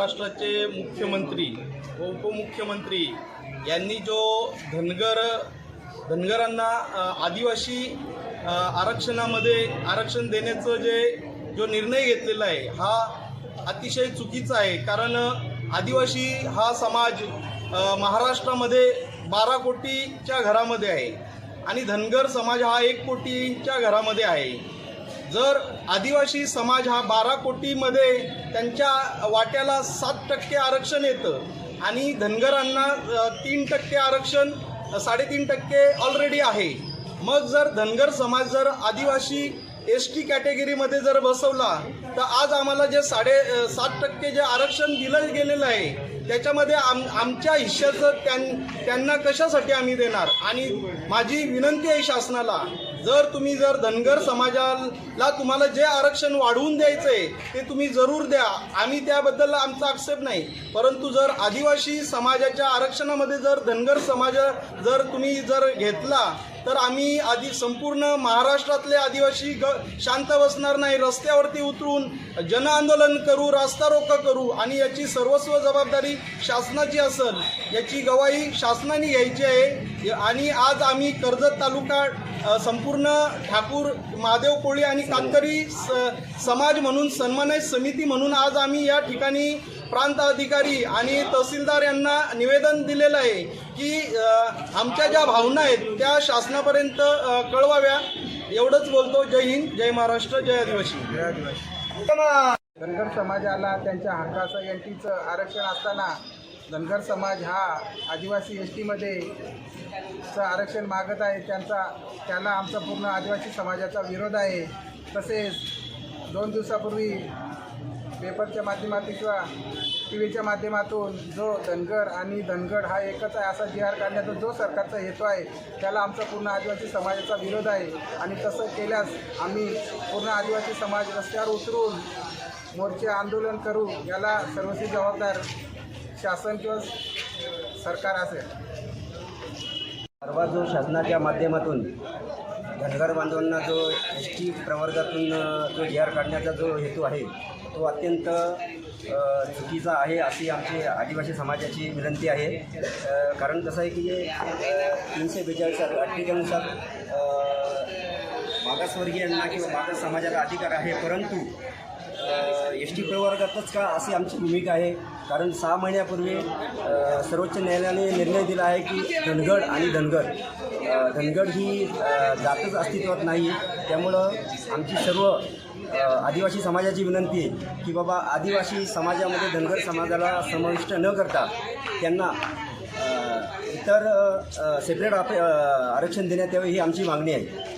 महाराष्ट्राचे मुख्यमंत्री व उपमुख्यमंत्री यांनी जो धनगर धनगरांना आदिवासी आरक्षणामध्ये आरक्षण देण्याचं जे जो निर्णय घेतलेला आहे हा अतिशय चुकीचा आहे. कारण आदिवासी हा समाज महाराष्ट्रामध्ये बारा कोटीच्या घरामध्ये आहे आणि धनगर समाज हा एक कोटीच्या घरामध्ये आहे. जर आदिवासी समाज हा बारा कोटीमध्ये त्यांच्या वाट्याला सात टक्के आरक्षण येतं आणि धनगरांना तीन टक्के आरक्षण साडेतीन टक्के ऑलरेडी आहे. मग जर धनगर समाज जर आदिवासी एस टी कॅटेगरीमध्ये जर बसवला तर आज आम्हाला जे साडे सात टक्के जे आरक्षण दिलं गेलेलं आहे त्याच्यामध्ये आम आमच्या हिश्श्याचं त्यां त्यांना कशासाठी आम्ही देणार? आणि माझी विनंती आहे शासनाला जर तुम्ही जर धनगर समाजाला तुम्हाला जे आरक्षण वाढवून द्यायचं आहे ते तुम्ही जरूर द्या. आम्ही त्याबद्दल आमचा आक्षेप नाही. परंतु जर आदिवासी समाजाच्या आरक्षणामध्ये जर धनगर समाज जर तुम्ही जर घेतला तर आम्ही आधी संपूर्ण महाराष्ट्रातले आदिवासी ग शांत बसणार नाही. रस्त्यावरती उतरून जनआंदोलन करू रास्ता रोको करू आणि याची सर्वस्व जबाबदारी शासनाची असेल याची गवाही शासनाने घ्यायची आहे. आणि आज आम्ही कर्जत तालुका संपूर्ण ठाकूर महादेव कोळी आणि कातकरी स समाज म्हणून सन्मानित समिती म्हणून आज आम्ही या ठिकाणी प्रांत अधिकारी आणि तहसीलदार यांना निवेदन दिलेलं आहे की आमच्या ज्या भावना आहेत त्या शासनापर्यंत कळवाव्या. एवढंच बोलतो. जय हिंद जय महाराष्ट्र जय आदिवासी. धनगर समाजाला त्यांच्या हक्काचं एन टीचं आरक्षण असताना धनगर समाज हा आदिवासी एस टीमध्ये चं आरक्षण मागत आहे. त्यांचा त्याला आमचा पूर्ण आदिवासी समाजाचा विरोध आहे. तसेच दोन दिवसापूर्वी पेपरच्या माध्यमातून किंवा टी व्हीच्या माध्यमातून जो धनगर आणि धनगड हा एकच आहे असा जी आर काढण्याचा जो सरकारचा हेतू आहे त्याला आमचा पूर्ण आदिवासी समाजाचा विरोध आहे. आणि तसं केल्यास आम्ही पूर्ण आदिवासी समाज रस्त्यावर उतरून मोर्चे आंदोलन करू याला सर्वस्वी जबाबदार शासन किंवा सरकार असेल. परवा जो शासनाच्या माध्यमातून धनगर बांधवांना जो एस टी प्रवर्गातून जो डी आर काढण्याचा जो हेतू आहे तो अत्यंत चुकीचा आहे अशी आमची आदिवासी समाजाची विनंती आहे. कारण कसं आहे की तीनशे बेचाळीस अठ्ठेचाळीसात मागासवर्गीयांना किंवा मागास समाजाला अधिकार आहे परंतु एस टी प्रवर्गातच का अशी आमची भूमिका आहे. कारण सहा महिन्यापूर्वी सर्वोच्च न्यायालयाने निर्णय दिला आहे की धनगड आणि धनगड धनगड ही जातच अस्तित्वात नाही त्यामुळं आमची सर्व आदिवासी समाजाची विनंती आहे की बाबा आदिवासी समाजामध्ये धनगर समाजाला समाविष्ट न करता त्यांना इतर सेपरेट आरक्षण देण्यात यावे ही आमची मागणी आहे.